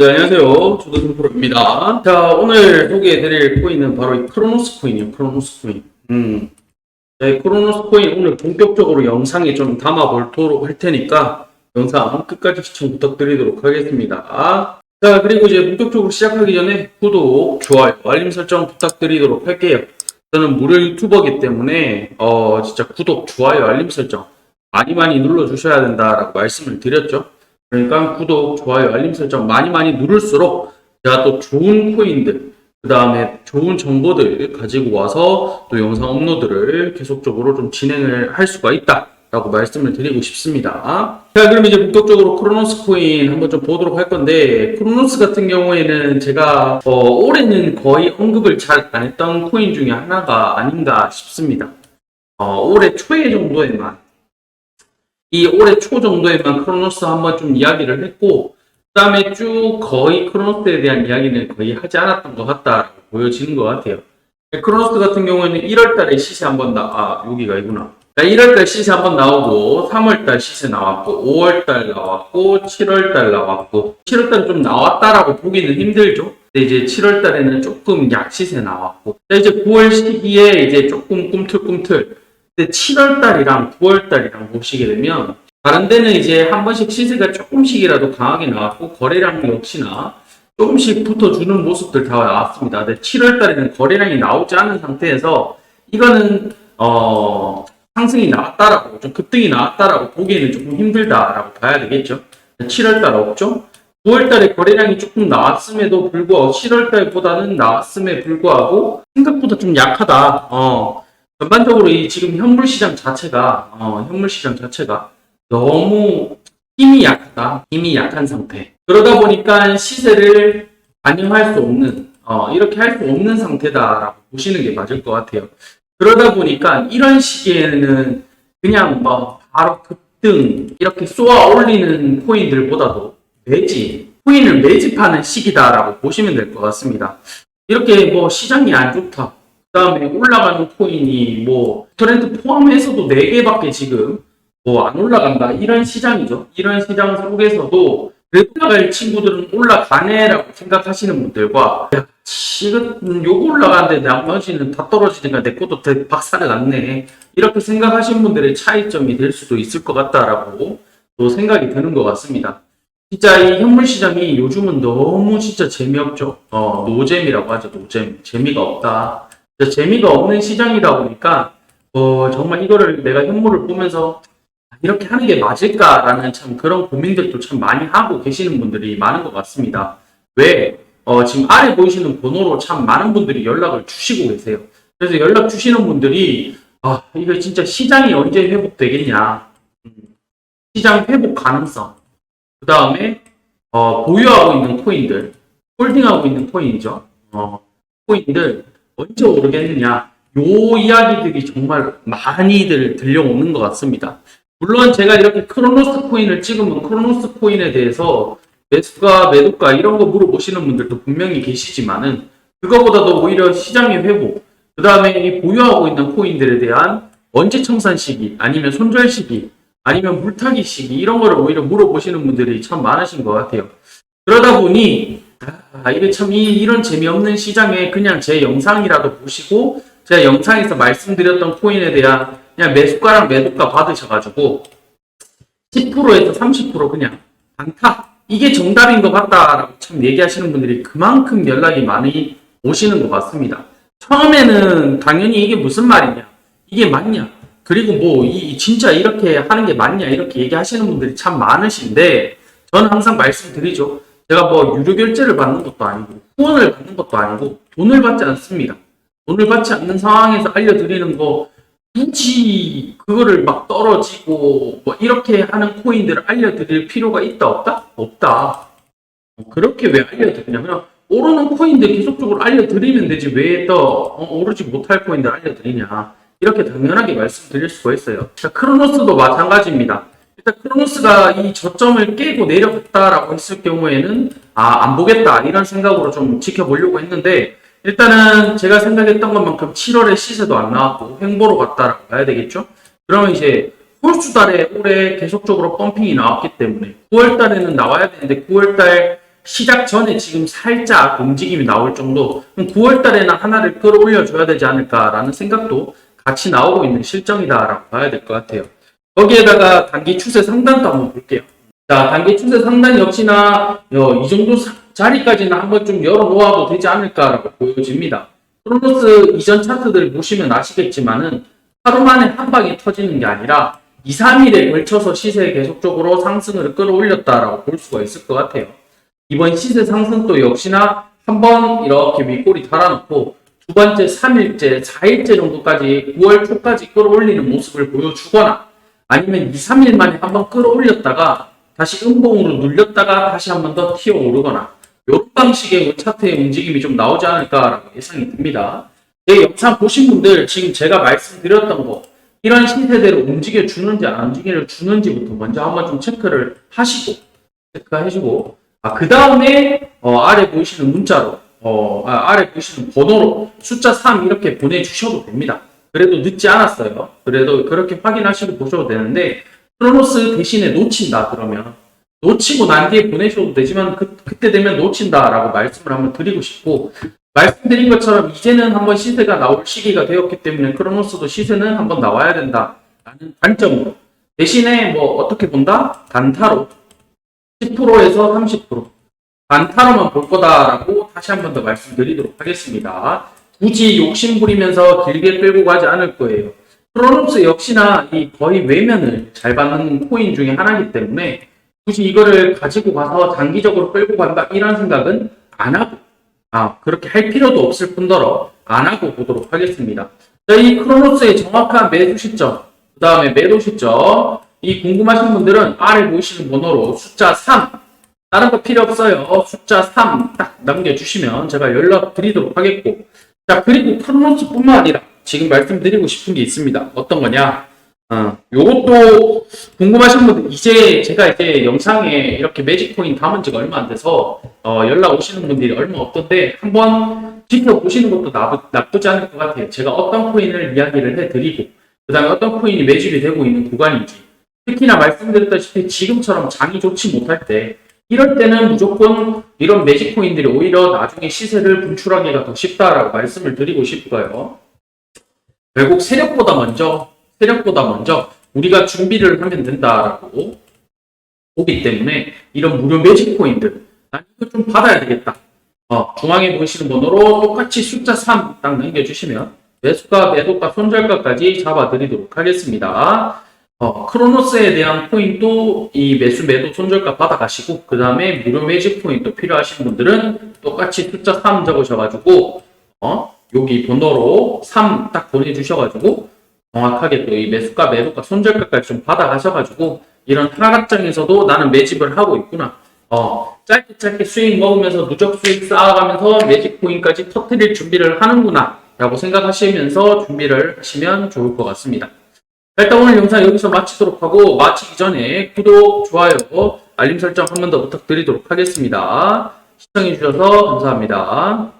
네, 안녕하세요. 조도승 프로입니다. 자, 오늘 소개해드릴 코인은 바로 이 크로노스 코인이에요. 크로노스 코인. 음. 네, 크로노스 코인 오늘 본격적으로 영상에 좀 담아보도록 할 테니까 영상 끝까지 시청 부탁드리도록 하겠습니다. 자, 그리고 이제 본격적으로 시작하기 전에 구독, 좋아요, 알림 설정 부탁드리도록 할게요. 저는 무료 유튜버이기 때문에 어 진짜 구독, 좋아요, 알림 설정 많이 많이 눌러주셔야 된다라고 말씀을 드렸죠. 그러니까 구독, 좋아요, 알림 설정 많이 많이 누를수록 제가 또 좋은 코인들, 그 다음에 좋은 정보들 가지고 와서 또 영상 업로드를 계속적으로 좀 진행을 할 수가 있다 라고 말씀을 드리고 싶습니다. 자, 그럼 이제 본격적으로 크로노스 코인 한번 좀 보도록 할 건데, 크로노스 같은 경우에는 제가 어, 올해는 거의 언급을 잘 안 했던 코인 중에 하나가 아닌가 싶습니다. 어, 올해 초에 정도에만 이 올해 초 정도에만 크로노스 한번 좀 이야기를 했고, 그 다음에 쭉 거의 크로노스에 대한 이야기는 거의 하지 않았던 것 같다라고 보여지는 것 같아요. 크로노스 같은 경우에는 1월 달에 시세 한번 나, 아, 여기가 이구나. 1월 달 시세 한번 나오고, 3월 달 시세 나왔고, 5월 달 나왔고, 7월 달 나왔고, 7월 달은 좀 나왔다라고 보기는 힘들죠. 이제 7월 달에는 조금 약시세 나왔고, 자, 이제 9월 시기에 이제 조금 꿈틀꿈틀, 근데 7월 달이랑 9월 달이랑 보시게 되면 다른 데는 이제 한 번씩 시세가 조금씩이라도 강하게 나왔고 거래량 역시나 조금씩 붙어주는 모습들 다 나왔습니다. 근데 7월 달에는 거래량이 나오지 않은 상태에서 이거는 어 상승이 나왔다라고 좀 급등이 나왔다라고 보기에는 조금 힘들다라고 봐야 되겠죠. 7월 달 없죠. 9월 달에 거래량이 조금 나왔음에도 불구하고 7월 달보다는 나왔음에 불구하고 생각보다 좀 약하다. 어. 전반적으로 이 지금 현물 시장 자체가 어, 현물 시장 자체가 너무 힘이 약하다, 힘이 약한 상태. 그러다 보니까 시세를 반영할 수 없는 어, 이렇게 할 수 없는 상태다라고 보시는 게 맞을 것 같아요. 그러다 보니까 이런 시기에는 그냥 뭐 바로 급등 이렇게 쏘아 올리는 코인들보다도 매집 코인을 매집하는 시기다라고 보시면 될 것 같습니다. 이렇게 뭐 시장이 안 좋다. 그 다음에 올라가는 코인이 뭐 트렌드 포함해서도 4개밖에 지금 뭐 안 올라간다 이런 시장이죠. 이런 시장 속에서도 올라갈 친구들은 올라가네라고 생각하시는 분들과 야, 지금 요거 올라가는데 나머지는 다 떨어지니까 내 것도 대- 박살이 났네 이렇게 생각하시는 분들의 차이점이 될 수도 있을 것 같다라고 또 생각이 드는 것 같습니다. 진짜 이 현물 시장이 요즘은 너무 진짜 재미없죠. 어, 노잼이라고 하죠. 노잼. 재미가 없다. 재미가 없는 시장이다 보니까 어, 정말 이거를 내가 현물을 보면서 이렇게 하는 게 맞을까라는 참 그런 고민들도 참 많이 하고 계시는 분들이 많은 것 같습니다. 왜? 어, 지금 아래 보이시는 번호로 참 많은 분들이 연락을 주시고 계세요. 그래서 연락 주시는 분들이 아, 이거 진짜 시장이 언제 회복되겠냐. 음, 시장 회복 가능성. 그 다음에 어, 보유하고 있는 코인들, 홀딩하고 있는 코인이죠. 어, 코인들 언제 오르겠느냐. 요 이야기들이 정말 많이들 들려오는 것 같습니다. 물론 제가 이렇게 크로노스 코인을 찍으면 크로노스 코인에 대해서 매수가, 매도가 이런 거 물어보시는 분들도 분명히 계시지만은 그거보다도 오히려 시장의 회복, 그 다음에 이 보유하고 있는 코인들에 대한 언제 청산 시기, 아니면 손절 시기, 아니면 물타기 시기 이런 거를 오히려 물어보시는 분들이 참 많으신 것 같아요. 그러다 보니 아, 이게 참 이, 이런 재미없는 시장에 그냥 제 영상이라도 보시고 제가 영상에서 말씀드렸던 코인에 대한 그냥 매수가랑 매도가 받으셔가지고 10%에서 30% 그냥 단타 이게 정답인 것 같다라고 참 얘기하시는 분들이 그만큼 연락이 많이 오시는 것 같습니다. 처음에는 당연히 이게 무슨 말이냐 이게 맞냐 그리고 뭐 이 진짜 이렇게 하는 게 맞냐 이렇게 얘기하시는 분들이 참 많으신데 저는 항상 말씀드리죠. 제가 뭐 유료 결제를 받는 것도 아니고 후원을 받는 것도 아니고 돈을 받지 않습니다. 돈을 받지 않는 상황에서 알려드리는 거 굳이 그거를 막 떨어지고 뭐 이렇게 하는 코인들을 알려드릴 필요가 있다 없다? 없다. 그렇게 왜 알려드리냐? 그냥 오르는 코인들 계속적으로 알려드리면 되지 왜또 오르지 못할 코인들 알려드리냐? 이렇게 당연하게 말씀드릴 수가 있어요. 자, 크로노스도 마찬가지입니다. 일단 크로노스가 이 저점을 깨고 내려갔다라고 했을 경우에는 아, 안 보겠다 이런 생각으로 좀 지켜보려고 했는데 일단은 제가 생각했던 것만큼 7월에 시세도 안 나왔고 횡보로 갔다라고 봐야 되겠죠? 그러면 이제 홀수 달에 올해 계속적으로 펌핑이 나왔기 때문에 9월 달에는 나와야 되는데 9월 달 시작 전에 지금 살짝 움직임이 나올 정도 9월 달에는 하나를 끌어올려 줘야 되지 않을까라는 생각도 같이 나오고 있는 실정이다라고 봐야 될 것 같아요. 거기에다가 단기 추세 상단도 한번 볼게요. 자, 단기 추세 상단 역시나 어, 이 정도 사- 자리까지는 한번 좀 열어놓아도 되지 않을까라고 보여집니다. 크로노스 이전 차트들 보시면 아시겠지만은 하루 만에 한 방에 터지는 게 아니라 2, 3일에 걸쳐서 시세 계속적으로 상승을 끌어올렸다라고 볼 수가 있을 것 같아요. 이번 시세 상승도 역시나 한 번 이렇게 윗골이 달아놓고 두 번째 3일째, 4일째 정도까지 9월 초까지 끌어올리는 모습을 보여주거나 아니면 2, 3일 만에 한번 끌어올렸다가 다시 음봉으로 눌렸다가 다시 한번 더 튀어 오르거나 이런 방식의 차트의 움직임이 좀 나오지 않을까라고 예상이 듭니다. 제 영상 보신 분들 지금 제가 말씀드렸던 거 이런 시세대로 움직여 주는지 안 움직여 주는지부터 먼저 한번 좀 체크를 하시고 체크해주고 아, 그 다음에 어, 아래 보이시는 문자로 어, 아, 아래 보이시는 번호로 숫자 3 이렇게 보내주셔도 됩니다. 그래도 늦지 않았어요. 그래도 그렇게 확인하시고 보셔도 되는데 크로노스 대신에 놓친다 그러면 놓치고 난 뒤에 보내셔도 되지만 그, 그때 되면 놓친다라고 말씀을 한번 드리고 싶고 말씀드린 것처럼 이제는 한번 시세가 나올 시기가 되었기 때문에 크로노스도 시세는 한번 나와야 된다라는 관점으로 대신에 뭐 어떻게 본다? 단타로 10%에서 30% 단타로만 볼 거다라고 다시 한번 더 말씀드리도록 하겠습니다. 굳이 욕심 부리면서 길게 끌고 가지 않을 거예요. 크로노스 역시나 이 거의 외면을 잘 받는 코인 중에 하나이기 때문에 굳이 이거를 가지고 가서 장기적으로 끌고 간다 이런 생각은 안 하고 아 그렇게 할 필요도 없을 뿐더러 안 하고 보도록 하겠습니다. 자, 이 크로노스의 정확한 매수 시점, 그 다음에 매도 시점, 이 궁금하신 분들은 아래 보이시는 번호로 숫자 3, 다른 거 필요 없어요. 숫자 3 딱 남겨주시면 제가 연락 드리도록 하겠고, 자, 그리고 크로노스뿐만 아니라 지금 말씀드리고 싶은 게 있습니다. 어떤 거냐? 어, 요것도 궁금하신 분들, 이제 제가 이제 영상에 이렇게 매직코인 담은 지가 얼마 안 돼서, 어, 연락 오시는 분들이 얼마 없던데, 한번 지켜보시는 것도 나쁘, 나쁘지 않을 것 같아요. 제가 어떤 코인을 이야기를 해드리고, 그 다음에 어떤 코인이 매집이 되고 있는 구간인지, 특히나 말씀드렸다시피 지금처럼 장이 좋지 못할 때, 이럴 때는 무조건 이런 매직 코인들이 오히려 나중에 시세를 분출하기가 더 쉽다라고 말씀을 드리고 싶어요. 결국 세력보다 먼저, 세력보다 먼저 우리가 준비를 하면 된다라고 보기 때문에 이런 무료 매직 코인들, 난 이거 좀 받아야 되겠다. 어, 중앙에 보이시는 번호로 똑같이 숫자 3 딱 남겨주시면 매수가, 매도가, 손절가까지 잡아드리도록 하겠습니다. 어, 크로노스에 대한 포인트 이 매수 매도 손절가 받아가시고 그 다음에 무료 매직 포인트 필요하신 분들은 똑같이 숫자 3 적으셔가지고 어 여기 번호로 3 딱 보내주셔가지고 정확하게 또 이 매수가 매도가 손절가까지 좀 받아가셔가지고 이런 하락장에서도 나는 매집을 하고 있구나 어 짧게 짧게 수익 먹으면서 누적 수익 쌓아가면서 매직 포인까지 터트릴 준비를 하는구나 라고 생각하시면서 준비를 하시면 좋을 것 같습니다. 일단 오늘 영상 여기서 마치도록 하고 마치기 전에 구독, 좋아요, 알림 설정 한 번 더 부탁드리도록 하겠습니다. 시청해주셔서 감사합니다.